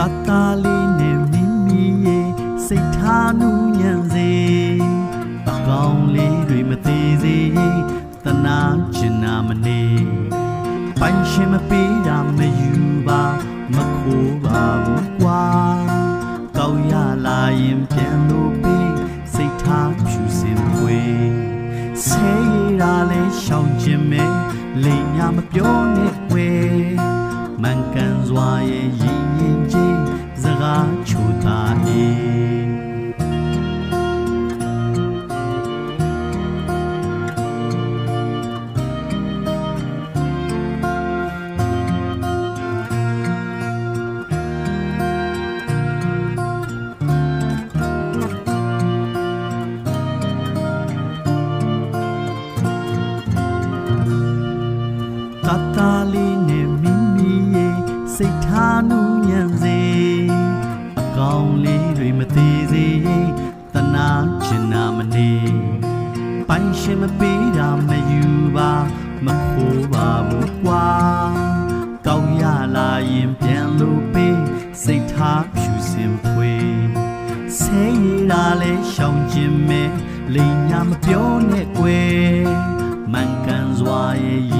ကတာလေးနဲ့မိမိရဲ့စိတ်ထားနူးညံ့စေကောင်းလေးတွေမသေးစေတနာချင်နာမနေပိုင်ရှင်မပေးတာမယူပါမခိုးပါဘူးကွာကောင်းရလာရင်ပြန်လို့ပြီးစိတ်ထားဖြူစင်ပွေဆေးရတာလဲရှောင်ခြင်းမဲလိမ်ညာမပြောနဲ့ွယ် စကားချိုတာအေးတတလေးနဲ့မိမိရဲ့စိတ်ထားနူးညံ့စေအ ကောင်လေးတွေမသေးစေတနာချင်နာမနေပိုင်ရှင်မပေးတာမယူပါမခိုးပါဘူးကွာကောင်းရလာရင်ပြန်လို့ပေးစိတ်ထားဖြူစင်ဖွေဆဲရတာလဲရှောင်ခြင်းမဲလိမ်ညာမပြောနဲ့ကွယ်မှန်ကန်စွာရဲ့ရည်ရင်ချင်း